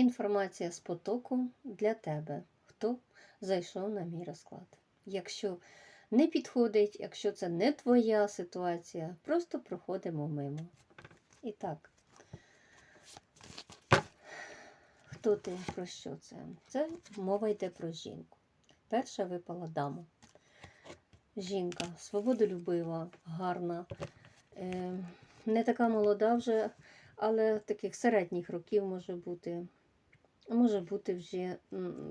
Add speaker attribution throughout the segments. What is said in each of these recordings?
Speaker 1: Інформація з потоку для тебе, хто зайшов на мій розклад. Якщо не підходить, якщо це не твоя ситуація, просто проходимо мимо. І так, хто ти про що це? Це мова йде про жінку. Перша випала дама. Жінка свободолюбива, гарна, е, не така молода вже, але таких середніх років може бути. Може бути вже,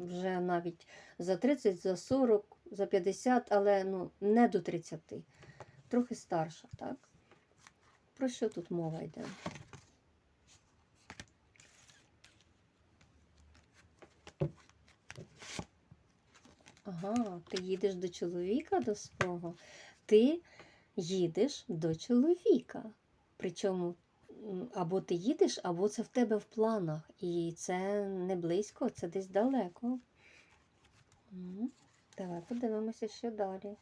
Speaker 1: вже навіть за 30, за 40, за 50, але ну, не до 30. Трохи старша, так? Про що тут мова йде? Ага, ти їдеш до чоловіка до свого. Ти їдеш до чоловіка. Причому або ти їдеш, або це в тебе в планах. І це не близько, це десь далеко. Давай подивимося, що далі.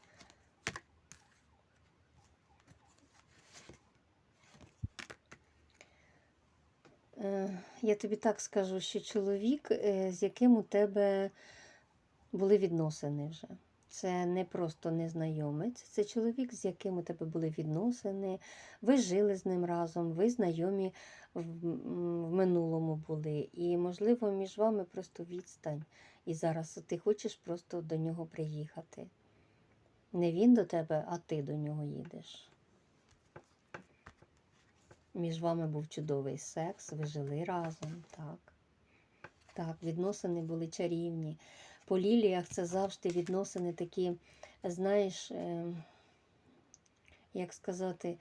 Speaker 1: Е, Я тобі так скажу, що чоловік, е, з яким у тебе були відносини вже. Це не просто незнайомець, це чоловік, з яким у тебе були відносини, ви жили з ним разом, ви знайомі в, в минулому були. І, можливо, між вами просто відстань. І зараз ти хочеш просто до нього приїхати. Не він до тебе, а ти до нього їдеш. Між вами був чудовий секс, ви жили разом, так. Так, відносини були чарівні. По ліліях це завжди відносини такі, знаєш, е, як сказати,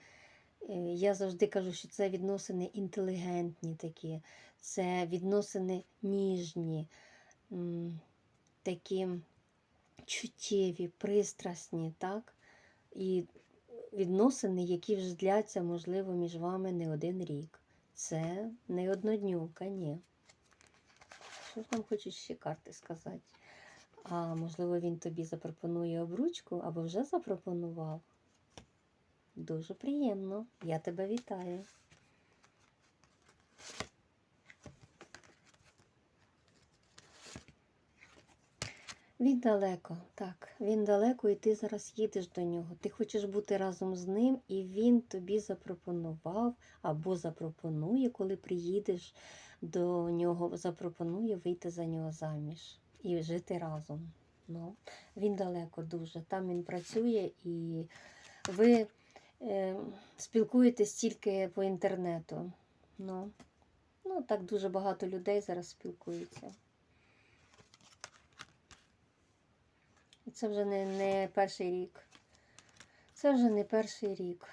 Speaker 1: е, я завжди кажу, що це відносини інтелігентні такі, це відносини ніжні, такі чуттєві, пристрасні, так? І відносини, які вже дляться, можливо, між вами не один рік. Це не одноднювка, ні. Що ж нам хочуть ще карти сказати? А можливо, він тобі запропонує обручку або вже запропонував. Дуже приємно. Я тебе вітаю. Він далеко, так, він далеко, і ти зараз їдеш до нього. Ти хочеш бути разом з ним, і він тобі запропонував або запропонує, коли приїдеш до нього, запропонує вийти за нього заміж і жити разом. Ну, Він далеко дуже. Там він працює і ви е, спілкуєтесь тільки по інтернету. Ну, ну, так дуже багато людей зараз спілкуються. І це вже не, не перший рік. Це вже не перший рік.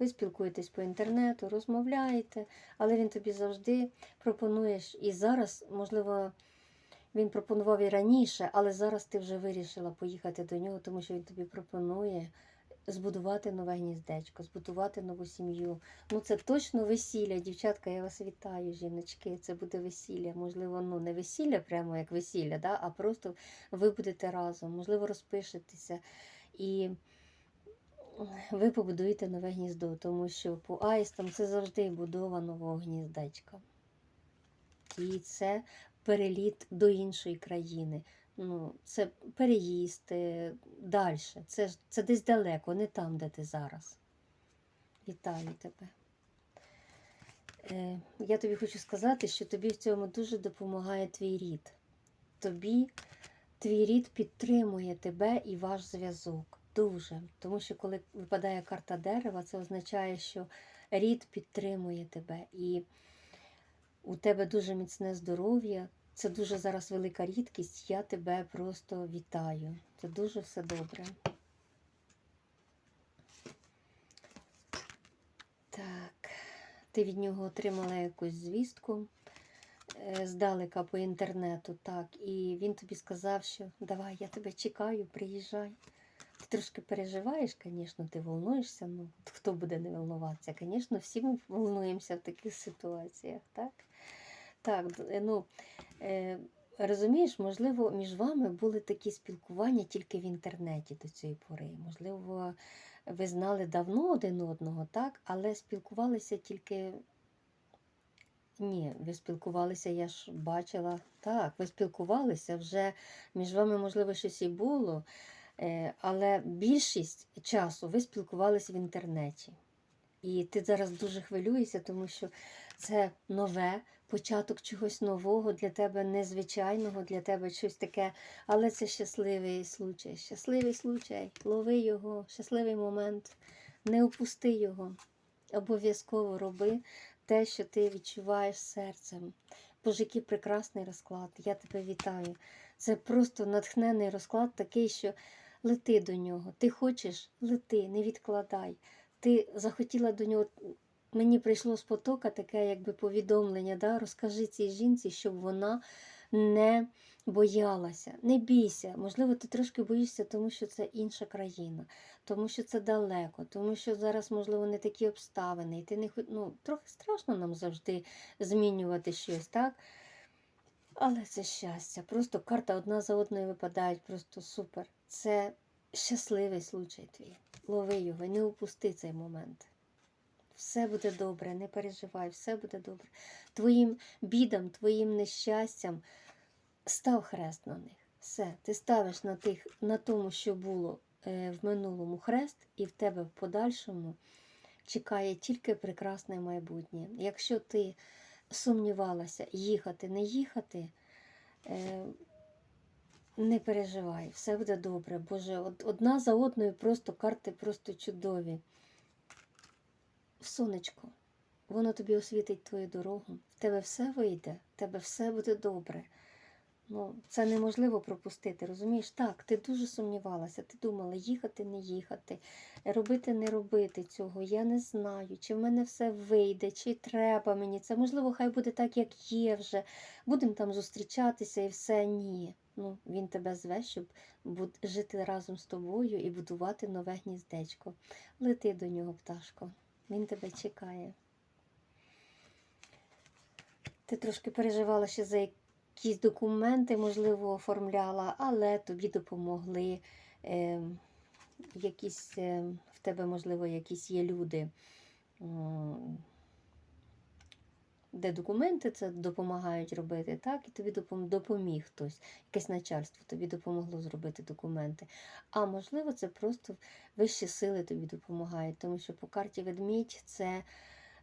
Speaker 1: Ви спілкуєтесь по інтернету, розмовляєте, але він тобі завжди пропонує, і зараз, можливо, він пропонував і раніше, але зараз ти вже вирішила поїхати до нього, тому що він тобі пропонує збудувати нове гніздечко, збудувати нову сім'ю. Ну це точно весілля, дівчатка, я вас вітаю, жіночки. Це буде весілля. Можливо, ну не весілля, прямо як весілля, да? а просто ви будете разом, можливо, розпишетеся. І ви побудуєте нове гніздо, тому що по аїстам це завжди будова нового гніздечка. І це переліт до іншої країни. Ну, Це переїзд далі. Це, це десь далеко, не там, де ти зараз. Вітаю тебе. Е, я тобі хочу сказати, що тобі в цьому дуже допомагає твій рід. Тобі твій рід підтримує тебе і ваш зв'язок. Дуже. Тому що коли випадає карта дерева, це означає, що рід підтримує тебе. І у тебе дуже міцне здоров'я. Це дуже зараз велика рідкість. Я тебе просто вітаю. Це дуже все добре. Так, ти від нього отримала якусь звістку е, здалека по інтернету, так, і він тобі сказав, що давай, я тебе чекаю, приїжджай. Трошки переживаєш, звісно, ти волнуєшся. Ну, хто буде не волнуватися? Звісно, всі ми волнуємося в таких ситуаціях, так? Так, е, ну, е, розумієш, можливо, між вами були такі спілкування тільки в інтернеті до цієї пори. Можливо, ви знали давно один одного, так, але спілкувалися тільки Ні, ви спілкувалися, я ж бачила. Так, ви спілкувалися, вже між вами, можливо, щось і було, але більшість часу ви спілкувалися в інтернеті. І ти зараз дуже хвилюєшся, тому що це нове, початок чогось нового, для тебе незвичайного, для тебе щось таке, але це щасливий случай. Щасливий случай, лови його, щасливий момент, не упусти його. Обов'язково роби те, що ти відчуваєш серцем. Боже, який прекрасний розклад. Я тебе вітаю. Це просто натхнений розклад, такий, що лети до нього. Ти хочеш, лети, не відкладай. Ти захотіла до нього. Мені прийшло з потока таке, якби повідомлення. Да? Розкажи цій жінці, щоб вона не боялася. Не бійся. Можливо, ти трошки боїшся, тому що це інша країна, тому що це далеко, тому що зараз, можливо, не такі обставини. І ти не ну, трохи страшно нам завжди змінювати щось, так? Але це щастя. Просто карта одна за одною випадають, просто супер. Це щасливий случай твій. Лови його, не упусти цей момент. Все буде добре, не переживай, все буде добре. Твоїм бідам, твоїм нещастям став хрест на них. Все, ти ставиш на, тих, на тому, що було е, в минулому хрест, і в тебе в подальшому чекає тільки прекрасне майбутнє. Якщо ти сумнівалася, їхати, не їхати, е, не переживай, все буде добре. Боже, од- одна за одною просто карти просто чудові. Сонечко, воно тобі освітить твою дорогу, в тебе все вийде, в тебе все буде добре. Ну, це неможливо пропустити, розумієш? Так, ти дуже сумнівалася, ти думала, їхати, не їхати, робити, не робити цього. Я не знаю, чи в мене все вийде, чи треба мені це. Можливо, хай буде так, як є вже. Будемо там зустрічатися і все. Ні. Ну, він тебе зве, щоб жити разом з тобою і будувати нове гніздечко. Лети до нього, пташко. Він тебе чекає. Ти трошки переживала ще за якісь документи, можливо, оформляла, але тобі допомогли. Е, якісь, е, в тебе, можливо, якісь є люди, де документи це допомагають робити, так? І тобі допоміг хтось, якесь начальство тобі допомогло зробити документи. А можливо, це просто вищі сили тобі допомагають, тому що по карті ведмідь це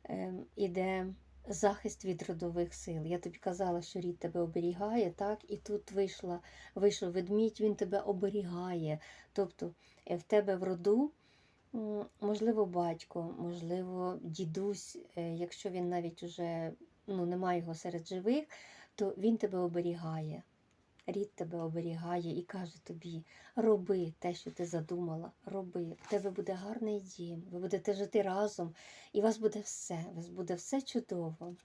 Speaker 1: е, іде захист від родових сил. Я тобі казала, що рід тебе оберігає, так? І тут вийшла, вийшов ведмідь, він тебе оберігає. Тобто е, в тебе в роду, можливо, батько, можливо, дідусь, е, якщо він навіть уже ну, немає його серед живих, то він тебе оберігає. Рід тебе оберігає і каже тобі: роби те, що ти задумала, роби. В тебе буде гарний дім, ви будете жити разом, і у вас буде все, у вас буде все чудово.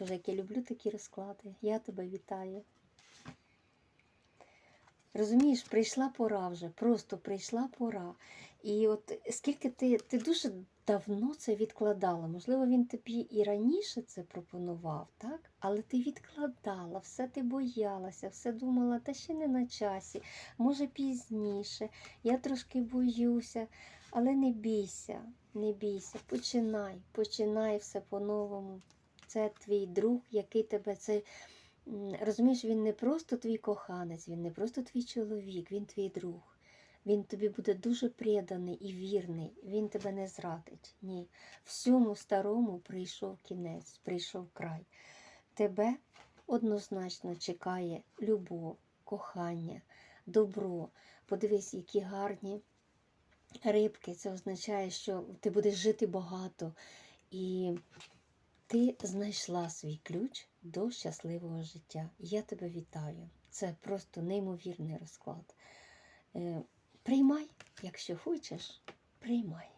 Speaker 1: Боже, як я люблю такі розклади. Я тебе вітаю. Розумієш, прийшла пора вже, просто прийшла пора. І от скільки ти, ти дуже давно це відкладала. Можливо, він тобі і раніше це пропонував, так? Але ти відкладала, все ти боялася, все думала, та ще не на часі, може пізніше. Я трошки боюся, але не бійся, не бійся, починай, починай все по-новому. Це твій друг, який тебе це. Розумієш, він не просто твій коханець, він не просто твій чоловік, він твій друг. Він тобі буде дуже преданий і вірний, він тебе не зрадить. Ні. Всьому старому прийшов кінець, прийшов край. Тебе однозначно чекає любов, кохання, добро. Подивись, які гарні рибки. Це означає, що ти будеш жити багато. І ти знайшла свій ключ до щасливого життя. Я тебе вітаю. Це просто неймовірний розклад. Приймай, якщо хочеш, приймай.